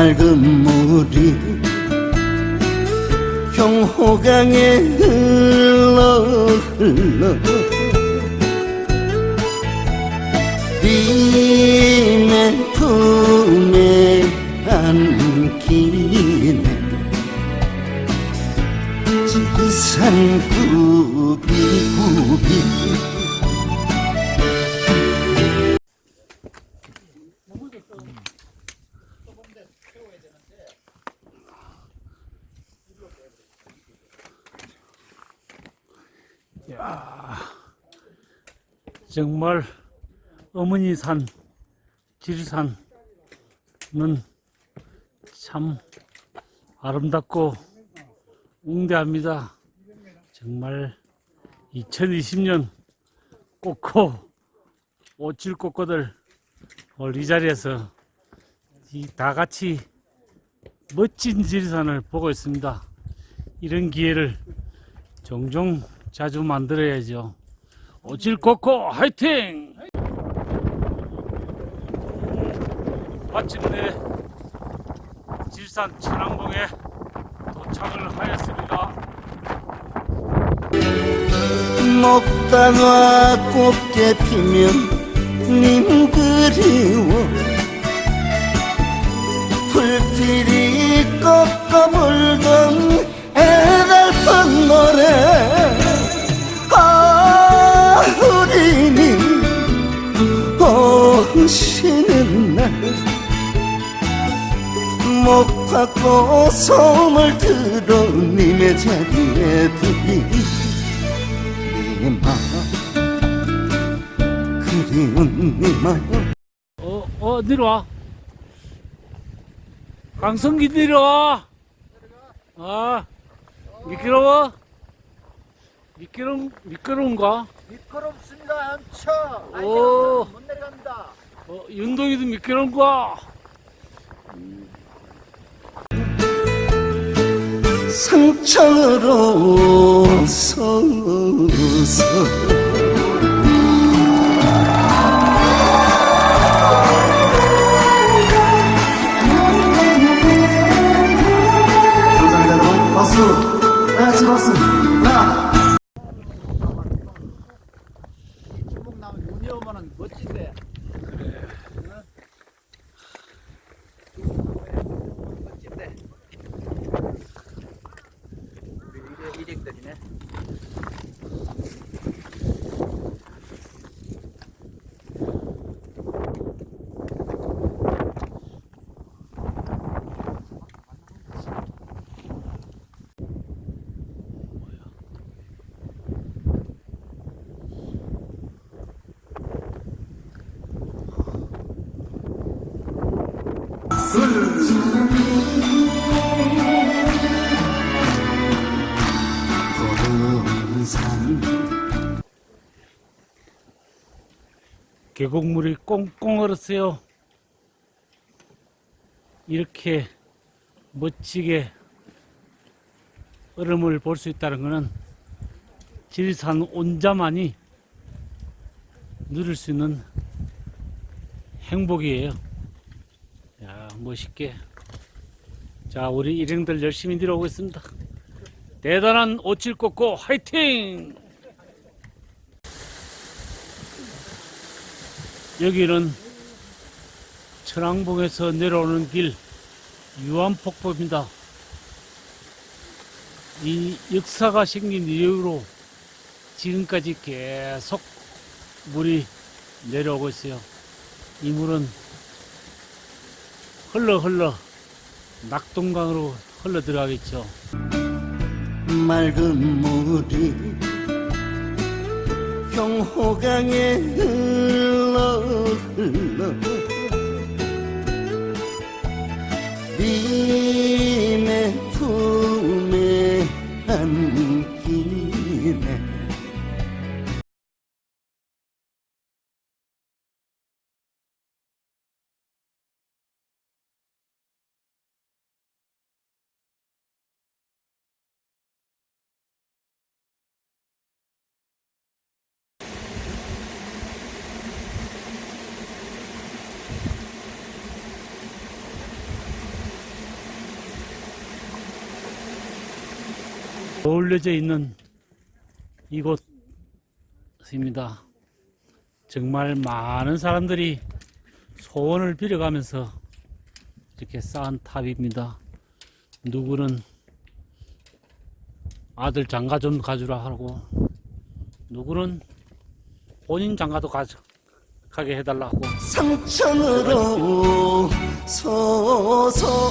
맑은 물이 경호강에 흘러 흘러 정말 어머니 산, 지리산은 참 아름답고 웅대합니다. 정말 2020년 꽃코 오칠 꽃코들 오늘 이 자리에서 이 다 같이 멋진 지리산을 보고 있습니다. 이런 기회를 종종 자주 만들어야죠. 오질 코코 화이팅! 마침내 질산 천왕봉에 도착을 하였습니다. 먹다가 곱게 피면 님 그리워 불필이 꺾어 불던 오시는 날 목화꽃 소음을 들어 님의 자리에 두기 내 마음 그리운 네 마음 어, 어, 내려와. 강성기 내려와. 아, 미끄러워? 미끄러, 미끄러운가? 미끄럽습니다 엄청 오. 못 내려갑니다 어, 윤동이도 미끄러운가? 상처로 서서 오면은 멋진데. 우리 일행들이네. 푸른 산 계곡물이 꽁꽁 얼었어요. 이렇게 멋지게 얼음을 볼 수 있다는 것은 지리산 온자만이 누릴 수 있는 행복이에요. 야, 멋있게. 자, 우리 일행들 열심히 내려오고 있습니다. 대단한 오칠 꽂고 화이팅! 여기는 천왕봉에서 내려오는 길 유암폭포입니다. 이 역사가 생긴 이후로 지금까지 계속 물이 내려오고 있어요. 이 물은 흘러 흘러 낙동강으로 흘러 들어가겠죠. 맑은 물이 경호강에 흘러 흘러 님의 품에 안기네 어울려져 있는 이곳입니다. 정말 많은 사람들이 소원을 빌어가면서 이렇게 쌓은 탑입니다. 누구는 아들 장가 좀 가주라 하고 누구는 본인 장가도 가져 가게 해달라고 상천으로 서서